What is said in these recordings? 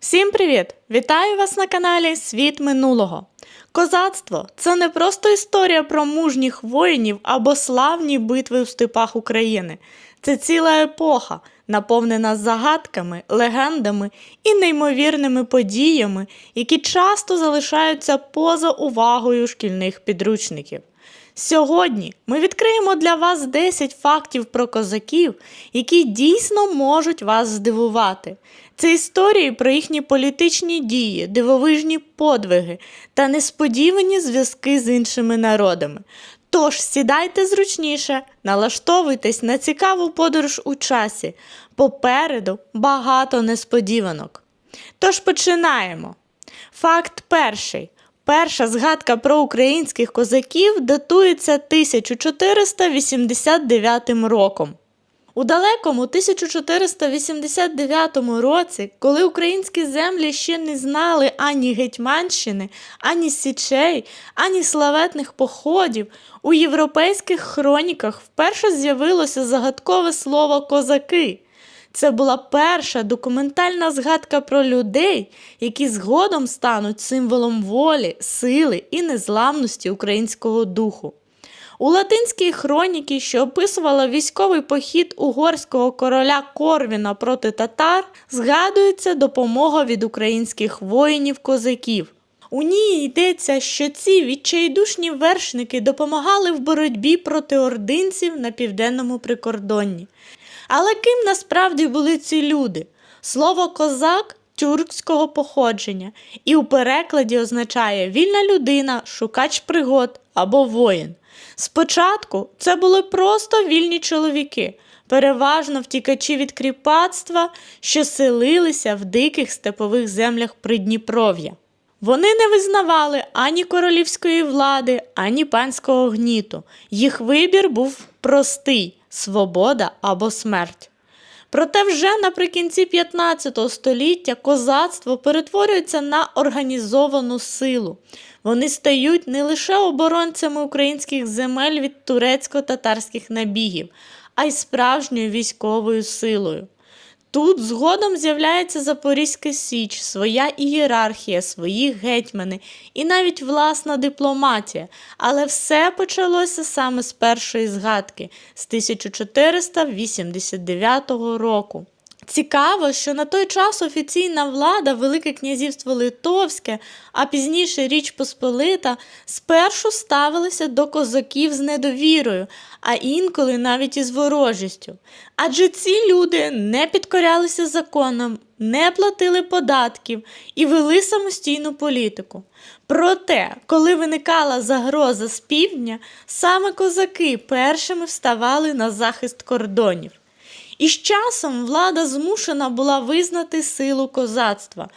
Всім привіт! Вітаю вас на каналі Світ минулого. Козацтво це не просто історія про мужніх воїнів або славні битви в степах України. Це ціла епоха, наповнена загадками, легендами і неймовірними подіями, які часто залишаються поза увагою шкільних підручників. Сьогодні ми відкриємо для вас 10 фактів про козаків, які дійсно можуть вас здивувати. Це історії про їхні політичні дії, дивовижні подвиги та несподівані зв'язки з іншими народами. Тож сідайте зручніше, налаштовуйтесь на цікаву подорож у часі. Попереду багато несподіванок. Тож починаємо. Факт перший. Перша згадка про українських козаків датується 1489 роком. У далекому 1489 році, коли українські землі ще не знали ані Гетьманщини, ані Січей, ані славетних походів, у європейських хроніках вперше з'явилося загадкове слово козаки. Це була перша документальна згадка про людей, які згодом стануть символом волі, сили і незламності українського духу. У латинській хроніці, що описувала військовий похід угорського короля Корвіна проти татар, згадується допомога від українських воїнів-козаків. У ній йдеться, що ці відчайдушні вершники допомагали в боротьбі проти ординців на південному прикордонні. Але ким насправді були ці люди? Слово козак тюркського походження і у перекладі означає вільна людина, шукач пригод або воїн. Спочатку це були просто вільні чоловіки, переважно втікачі від кріпацтва, що селилися в диких степових землях Придніпров'я. Вони не визнавали ані королівської влади, ані панського гніту. Їх вибір був простий свобода або смерть. Проте вже наприкінці 15 століття козацтво перетворюється на організовану силу. Вони стають не лише оборонцями українських земель від турецько-татарських набігів, а й справжньою військовою силою. Тут згодом з'являється Запорізька Січ, своя ієрархія, свої гетьмани і навіть власна дипломатія. Але все почалося саме з першої згадки з 1489 року. Цікаво, що на той час офіційна влада, Велике князівство Литовське, а пізніше Річ Посполита, спершу ставилися до козаків з недовірою, а інколи навіть із ворожістю. Адже ці люди не підкорялися законам, не платили податків і вели самостійну політику. Проте, коли виникала загроза з півдня, саме козаки першими вставали на захист кордонів. І з часом влада змушена була визнати силу козацтва.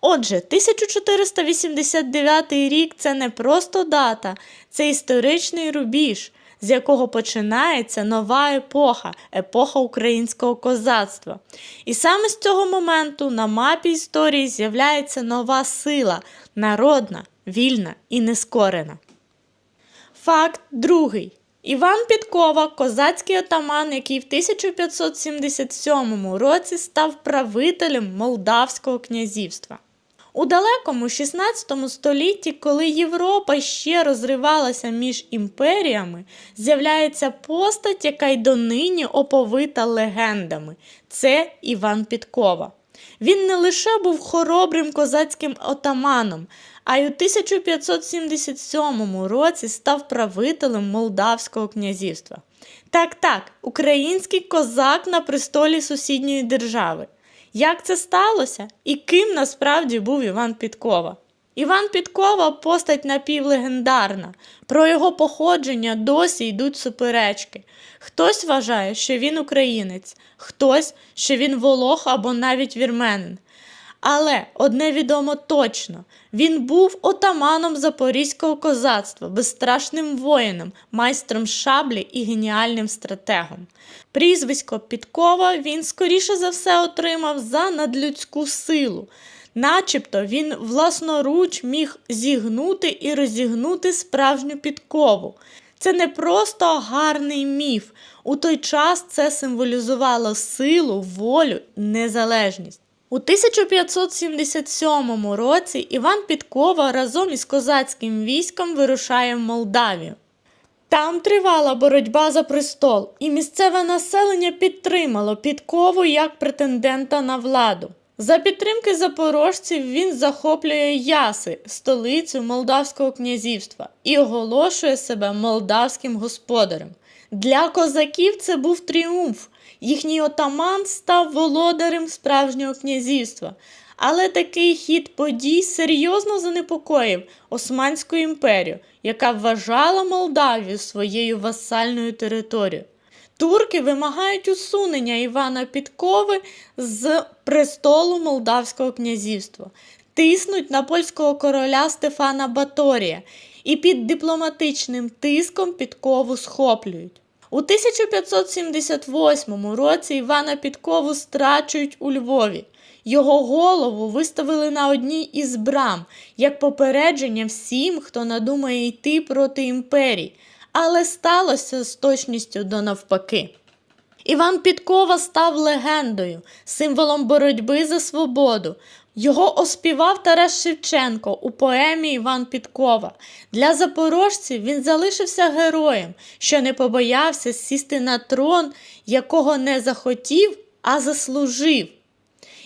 Отже, 1489 рік це не просто дата, це історичний рубіж, з якого починається нова епоха, епоха українського козацтва. І саме з цього моменту на мапі історії з'являється нова сила, народна, вільна і нескорена. Факт другий. Іван Підкова, козацький отаман, який в 1577 році став правителем Молдавського князівства. У далекому 16 столітті, коли Європа ще розривалася між імперіями, з'являється постать, яка й донині оповита легендами. Це Іван Підкова. Він не лише був хоробрим козацьким отаманом, а й у 1577 році став правителем Молдавського князівства. Так, так, український козак на престолі сусідньої держави. Як це сталося і ким насправді був Іван Підкова? Іван Підкова постать напівлегендарна. Про його походження досі йдуть суперечки. Хтось вважає, що він українець, хтось, що він волох або навіть вірменин. Але одне відомо точно: він був отаманом запорізького козацтва, безстрашним воїном, майстром шаблі і геніальним стратегом. Прізвисько Підкова він скоріше за все отримав за надлюдську силу. Начебто він власноруч міг зігнути і розігнути справжню підкову. Це не просто гарний міф. У той час це символізувало силу, волю, незалежність. У 1577 році Іван Підкова разом із козацьким військом вирушає в Молдавію. Там тривала боротьба за престол, і місцеве населення підтримало Підкову як претендента на владу. За підтримки запорожців він захоплює Яси, столицю Молдавського князівства, і оголошує себе молдавським господарем. Для козаків це був тріумф. Їхній отаман став володарем справжнього князівства. Але такий хід подій серйозно занепокоїв Османську імперію, яка вважала Молдавію своєю васальною територією. Турки вимагають усунення Івана Підкови з престолу Молдавського князівства, тиснуть на польського короля Стефана Баторія і під дипломатичним тиском Підкову схоплюють. У 1578 році Івана Підкову страчують у Львові. Його голову виставили на одній із брам як попередження всім, хто надумає йти проти імперії, але сталося з точністю до навпаки. Іван Підкова став легендою, символом боротьби за свободу. Його оспівав Тарас Шевченко у поемі Іван Підкова. Для запорожців він залишився героєм, що не побоявся сісти на трон, якого не захотів, а заслужив.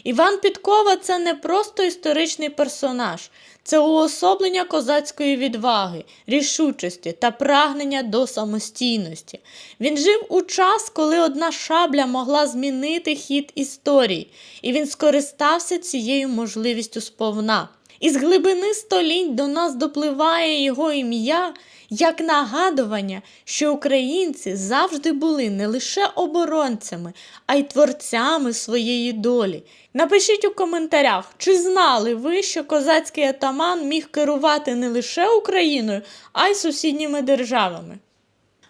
Іван Підкова це не просто історичний персонаж, це уособлення козацької відваги, рішучості та прагнення до самостійності. Він жив у час, коли одна шабля могла змінити хід історії, і він скористався цією можливістю сповна. Із глибини століть до нас допливає його ім'я як нагадування, що українці завжди були не лише оборонцями, а й творцями своєї долі. Напишіть у коментарях, чи знали ви, що козацький атаман міг керувати не лише Україною, а й сусідніми державами.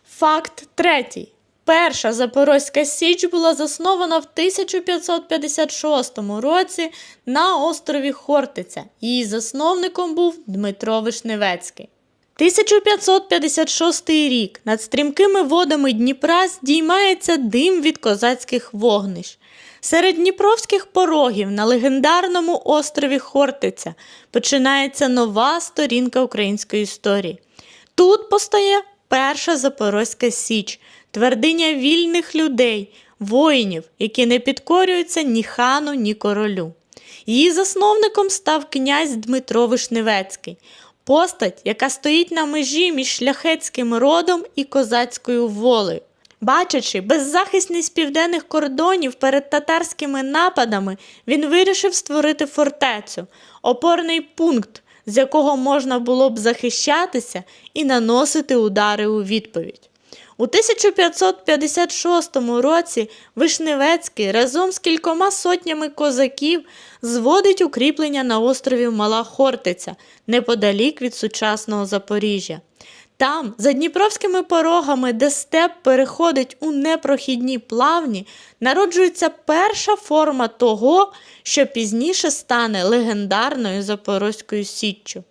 Факт третій. Перша Запорозька Січ була заснована в 1556 році на острові Хортиця. Її засновником був Дмитро Вишневецький. 1556 рік над стрімкими водами Дніпра здіймається дим від козацьких вогнищ. Серед дніпровських порогів на легендарному острові Хортиця починається нова сторінка української історії. Тут постає перша Запорозька Січ, твердиня вільних людей, воїнів, які не підкорюються ні хану, ні королю. Її засновником став князь Дмитро Вишневецький, постать, яка стоїть на межі між шляхетським родом і козацькою волею. Бачачи беззахисність південних кордонів перед татарськими нападами, він вирішив створити фортецю, опорний пункт, з якого можна було б захищатися і наносити удари у відповідь. У 1556 році Вишневецький разом з кількома сотнями козаків зводить укріплення на острові Мала Хортиця неподалік від сучасного Запоріжжя. Там, за дніпровськими порогами, де степ переходить у непрохідні плавні, народжується перша форма того, що пізніше стане легендарною Запорозькою Січчю.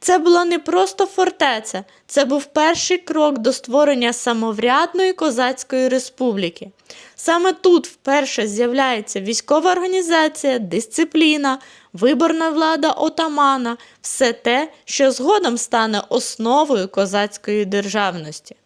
Це була не просто фортеця, це був перший крок до створення самоврядної козацької республіки. Саме тут вперше з'являється військова організація, дисципліна, виборна влада отамана, все те, що згодом стане основою козацької державності.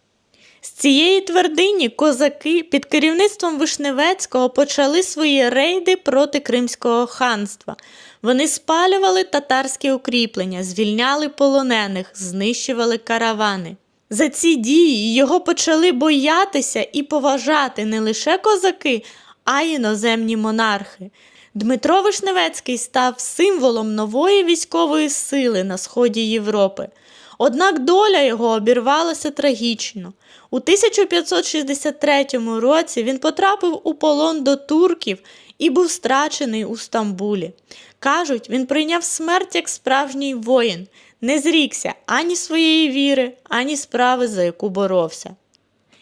З цієї твердині козаки під керівництвом Вишневецького почали свої рейди проти Кримського ханства. Вони спалювали татарські укріплення, звільняли полонених, знищували каравани. За ці дії його почали боятися і поважати не лише козаки, а й іноземні монархи. Дмитро Вишневецький став символом нової військової сили на сході Європи. Однак доля його обірвалася трагічно. У 1563 році він потрапив у полон до турків і був страчений у Стамбулі. Кажуть, він прийняв смерть як справжній воїн, не зрікся ані своєї віри, ані справи, за яку боровся.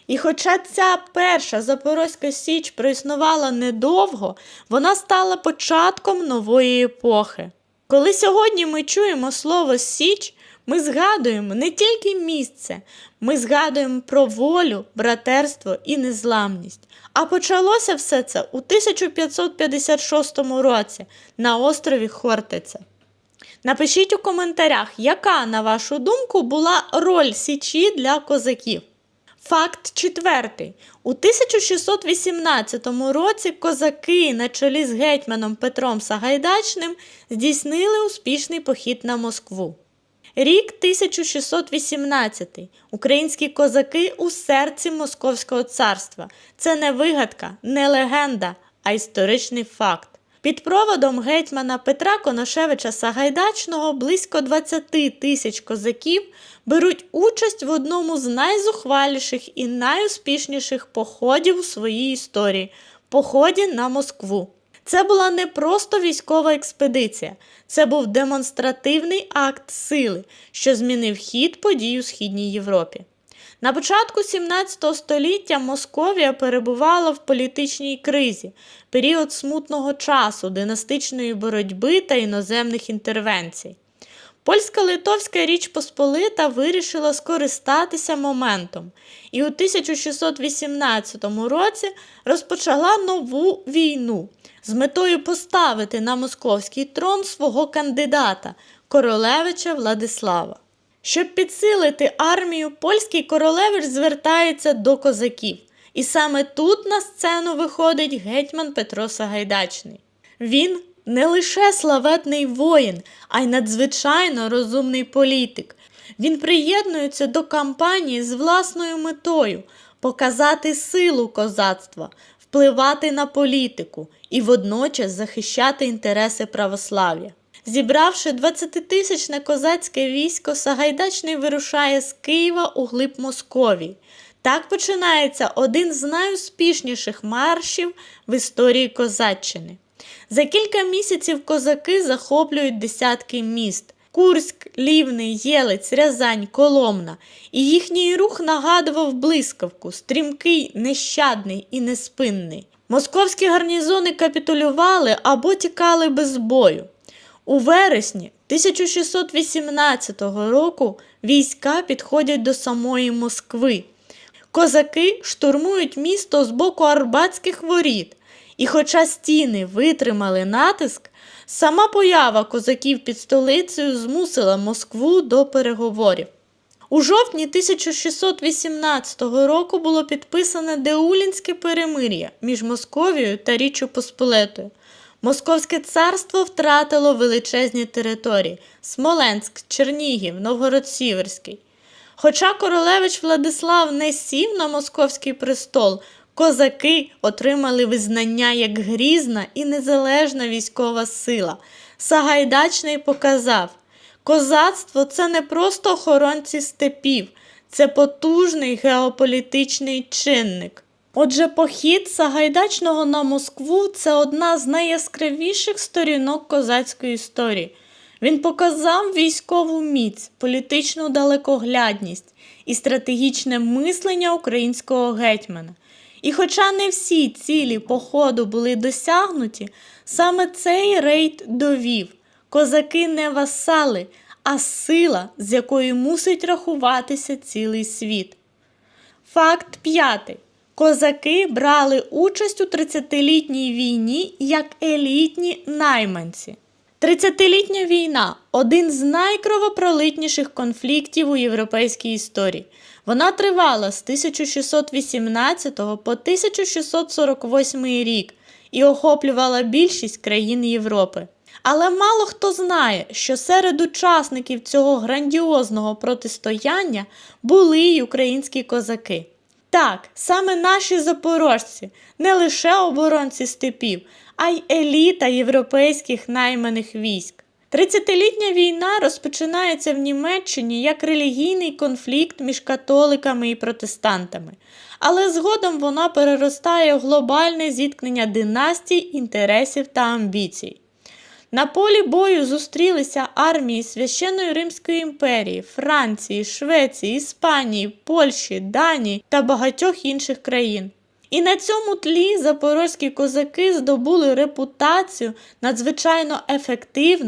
І хоча ця перша Запорозька Січ проіснувала недовго, вона стала початком нової епохи. Коли сьогодні ми чуємо слово Січ, ми згадуємо не тільки місце, ми згадуємо про волю, братерство і незламність. А почалося все це у 1556 році на острові Хортиця. Напишіть у коментарях, яка, на вашу думку, була роль Січі для козаків. Факт четвертий. У 1618 році козаки на чолі з гетьманом Петром Сагайдачним здійснили успішний похід на Москву. Рік 1618. Українські козаки у серці Московського царства. Це не вигадка, не легенда, а історичний факт. Під проводом гетьмана Петра Коношевича Сагайдачного близько 20 тисяч козаків беруть участь в одному з найзухваліших і найуспішніших походів у своїй історії поході на Москву. Це була не просто військова експедиція, це був демонстративний акт сили, що змінив хід подій у Східній Європі. На початку 17 століття Московія перебувала в політичній кризі, період смутного часу, династичної боротьби та іноземних інтервенцій. Польська-Литовська Річ Посполита вирішила скористатися моментом і у 1618 році розпочала нову війну з метою поставити на московський трон свого кандидата королевича Владислава. Щоб підсилити армію, польський королевич звертається до козаків. І саме тут на сцену виходить гетьман Петро Сагайдачний. Він не лише славетний воїн, а й надзвичайно розумний політик. Він приєднується до кампанії з власною метою показати силу козацтва, впливати на політику і водночас захищати інтереси православ'я. Зібравши 20-тисячне козацьке військо, Сагайдачний вирушає з Києва у глиб Московії. Так починається один з найуспішніших маршів в історії Козаччини. За кілька місяців козаки захоплюють десятки міст: Курськ, Лівний, Єлець, Рязань, Коломна. І їхній рух нагадував блискавку, стрімкий, нещадний і неспинний. Московські гарнізони капітулювали або тікали без бою. У вересні 1618 року війська підходять до самої Москви. Козаки штурмують місто з боку Арбатських воріт, і, хоча стіни витримали натиск, сама поява козаків під столицею змусила Москву до переговорів. У жовтні 1618 року було підписане Деулінське перемир'я між Московією та Річчю Посполитою. Московське царство втратило величезні території Смоленськ, Чернігів, Новгород-Сіверський. Хоча королевич Владислав не сів на московський престол, козаки отримали визнання як грізна і незалежна військова сила. Сагайдачний показав, козацтво це не просто охоронці степів, це потужний геополітичний чинник. Отже, похід Сагайдачного на Москву це одна з найяскравіших сторінок козацької історії. Він показав військову міць, політичну далекоглядність і стратегічне мислення українського гетьмана. І хоча не всі цілі походу були досягнуті, саме цей рейд довів козаки не васали, а сила, з якою мусить рахуватися цілий світ. Факт п'ятий. Козаки брали участь у 30-літній війні як елітні найманці. 30-літня війна один з найкровопролитніших конфліктів у європейській історії. Вона тривала з 1618 по 1648 рік і охоплювала більшість країн Європи. Але мало хто знає, що серед учасників цього грандіозного протистояння були й українські козаки. Так, саме наші запорожці, не лише оборонці степів, а й еліта європейських найманих військ. Тридцятилітня війна розпочинається в Німеччині як релігійний конфлікт між католиками і протестантами, але згодом вона переростає в глобальне зіткнення династій, інтересів та амбіцій. На полі бою зустрілися армії Священної Римської імперії, Франції, Швеції, Іспанії, Польщі, Данії та багатьох інших країн. І на цьому тлі запорозькі козаки здобули репутацію надзвичайно ефективної